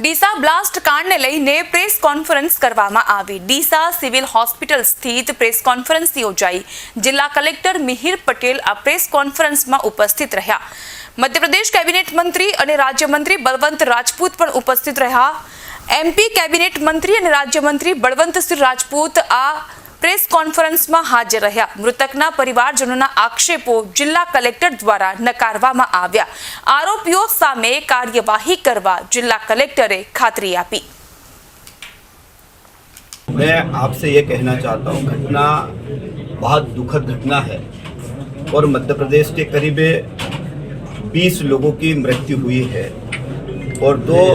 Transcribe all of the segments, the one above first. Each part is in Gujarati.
ડીસા બ્લાસ્ટ કાંડને લઈને પ્રેસ કોન્ફરન્સ કરવામાં આવી. ડીસા સિવિલ હોસ્પિટલ સ્થિત પ્રેસ કોન્ફરન્સ યોજાઈ. જિલ્લા કલેક્ટર મિહિર પટેલ આ પ્રેસ કોન્ફરન્સમાં ઉપસ્થિત રહ્યા. મધ્યપ્રદેશ કેબિનેટ મંત્રી અને રાજ્યમંત્રી બળવંત રાજપૂત પણ ઉપસ્થિત રહ્યા. એમપી કેબિનેટ મંત્રી અને રાજ્યમંત્રી બળવંતસિંહ રાજપૂત આ પ્રેસ કોન્ફરન્સમાં હાજર રહ્યા મૃતકના પરિવારજનોના આક્ષેપો જિલ્લા કલેક્ટર દ્વારા નકારવામાં આવ્યા આરોપીઓ સામે કાર્યવાહી કરવા જિલ્લા કલેક્ટરે ખાતરી આપી मैं आपसे ये कहना चाहता हूँ घटना बहुत दुखद घटना है और मध्य प्रदेश के करीब 20 लोगों की मृत्यु हुई है और दो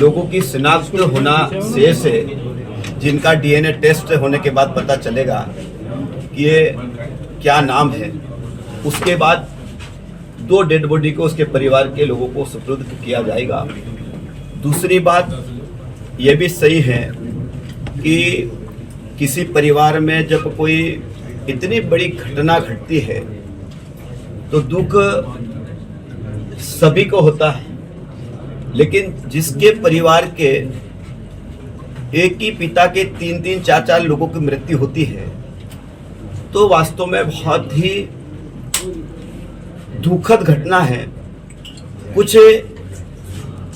लोगों की शिनाख्त होना शेष है जिनका डीएनए टेस्ट होने के बाद पता चलेगा कि ये क्या नाम है, उसके बाद दो डेड बॉडी को उसके परिवार के लोगों को सुपुर्द किया जाएगा। दूसरी बात ये भी सही है कि किसी परिवार में जब कोई इतनी बड़ी घटना घटती है तो दुख सभी को होता है। लेकिन जिसके परिवार के एक ही पिता के तीन तीन चार चार लोगों की मृत्यु होती है। तो वास्तव में बहुत ही दुखद घटना है। कुछ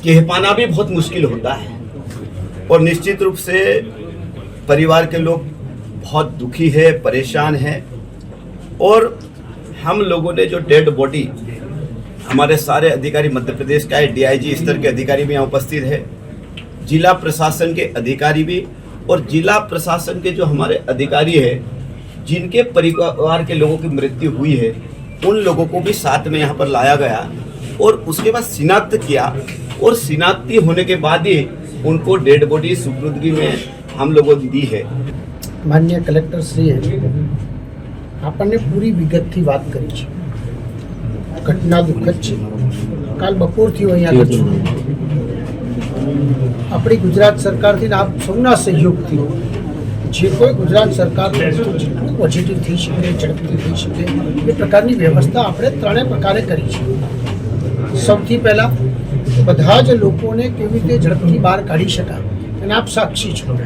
कह पाना भी बहुत मुश्किल होता है और निश्चित रूप से परिवार के लोग बहुत दुखी है, परेशान है। और हम लोगों ने जो डेड बॉडी हमारे सारे अधिकारी मध्य प्रदेश का है, डीआईजी स्तर के अधिकारी भी यहाँ उपस्थित है। जिला प्रशासन के अधिकारी भी और जिला प्रशासन के जो हमारे अधिकारी है जिनके परिवार के लोगों की मृत्यु हुई है उन लोगों को भी साथ में यहाँ पर लाया गया और उसके बाद शिनाख्त किया और शिनाख्ती होने के बाद ही उनको डेड बॉडी सुपुर्दगी में हम लोगों ने दी है માન્ય કલેક્ટરશ્રીએ આપણને પૂરી વિગતથી વાત કરી છે ઘટના દુઃખદ છે કાલ બપોરથી હું અહીંયા આગળ છું આપણી ગુજરાત સરકારથી આપ સૌના સહયોગથી જે કોઈ ગુજરાત સરકાર તરફથી જેટલું પોઝિટિવ થઈ શકે, ઝડપથી થઈ શકે, એ પ્રકારની વ્યવસ્થા આપણે ત્રણેય પ્રકારે કરી છે. સૌથી પહેલાં બધા જ લોકોને કેવી રીતે ઝડપથી બહાર કાઢી શકાય અને આપ સાક્ષી છો.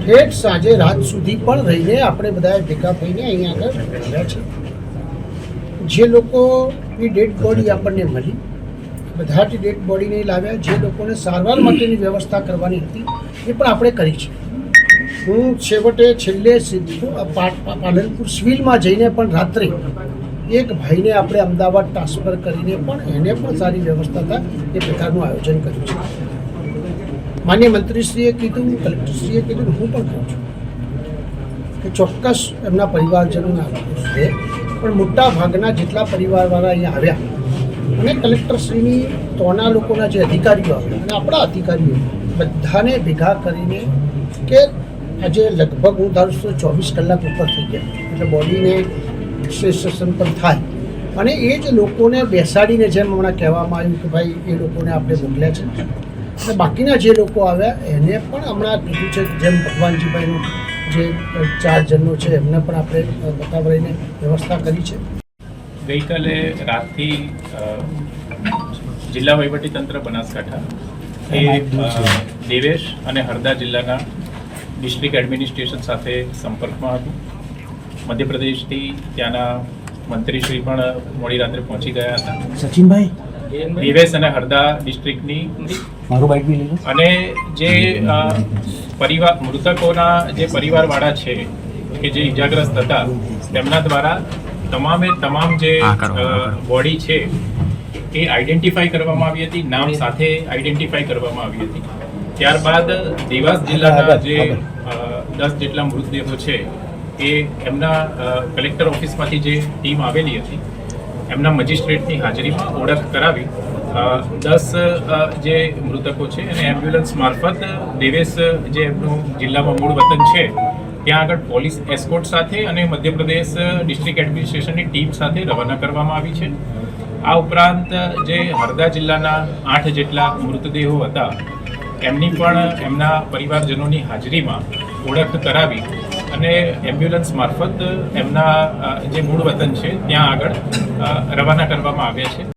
ઠેઠ સાંજે રાત સુધી પણ રહીને આપણે બધાએ ભેગા થઈને અહીંયા આગળ રહ્યા છે જે લોકોની ડેડ બોડી આપણને મળી બધા જ ડેડ બોડીને લાવ્યા. જે લોકોને સારવાર માટેની વ્યવસ્થા કરવાની હતી, એ પણ આપણે કરી છે. હું છેવટે છેલ્લે પાલનપુર સિવિલમાં જઈને પણ રાત્રે એક ભાઈને આપણે અમદાવાદ ટ્રાન્સફર કરીને પણ એને પણ સારી વ્યવસ્થા થાય એ પ્રકારનું આયોજન કર્યું છે. માન્ય મંત્રીશ્રીએ કીધું, કલેક્ટરશ્રીએ કીધું, હું પણ કહું છું કે ચોક્કસ એમના પરિવારજનોને છે. પણ મોટા ભાગના જેટલા પરિવારવાળા અહીંયા આવ્યા અને કલેક્ટરશ્રીની તોના લોકોના જે અધિકારીઓ આવ્યા અને આપણા અધિકારીઓ બધાને ભેગા કરીને કે આજે લગભગ હું ધારું છું ચોવીસ કલાક ઉપર થઈ ગયા. એટલે બોડીને સ્ટેશન પર થાય. અને એ જ લોકોને બેસાડીને જેમ હમણાં કહેવામાં આવ્યું કે ભાઈ, એ લોકોને આપણે મોકલ્યા છે. અને બાકીના જે લોકો આવ્યા, એને પણ હમણાં કીધું છે, જેમ ભગવાનજીભાઈનું જે ચાર જણનો છે, એમને પણ આપણે બતાવીને વ્યવસ્થા કરી છે. ગઈકાલે રાતથી જિલ્લા વહીવટીતંત્ર બનાસકાંઠા એ દેવેશ અને હરદા જિલ્લાના ડિસ્ટ્રિક્ટ એડમિનિસ્ટ્રેશન સાથે સંપર્કમાં હતું. મધ્યપ્રદેશથી ત્યાંના મંત્રીશ્રી પણ મોડી રાત્રે પહોંચી ગયા હતા. સચિનભાઈ? દેવેશ અને હરદા ડિસ્ટ્રિક્ટની મારું બાઇક બી અને જે પરિવાર મૃતકોના જે પરિવારવાળા છે કે જે ઇજાગ્રસ્ત હતા તેમના દ્વારા તમામે તમામ જે બોડી છે એ આઈડેન્ટિફાઈ કરવામાં આવી હતી નામ સાથે આઈડેન્ટિફાઈ કરવામાં આવી હતી. ત્યારબાદ દેવાસ જિલ્લાના જે દસ જેટલા મૃતદેહો છે એ એમના કલેક્ટર ઓફિસમાંથી જે ટીમ આવેલી હતી એમના મજિસ્ટ્રેટની હાજરીમાં ઓળખ કરાવી. દસ જે મૃતકો છે અને એમ્બ્યુલન્સ મારફત દેવેશ જે એમનું જિલ્લામાં મૂળ વતન છે ત્યાં આગળ પોલીસ એસ્કોર્ટ સાથે અને મધ્યપ્રદેશ ડિસ્ટ્રિક્ટ એડમિનિસ્ટ્રેશનની ટીમ સાથે રવાના કરવામાં આવી છે. આ ઉપરાંત જે હરદા જિલ્લાના આઠ જેટલા મૃતદેહો હતા, એમની પણ એમના પરિવારજનોની હાજરીમાં ઓળખ કરાવી અને એમ્બ્યુલન્સ મારફત એમના જે મૂળ વતન છે, ત્યાં આગળ રવાના કરવામાં આવ્યા છે.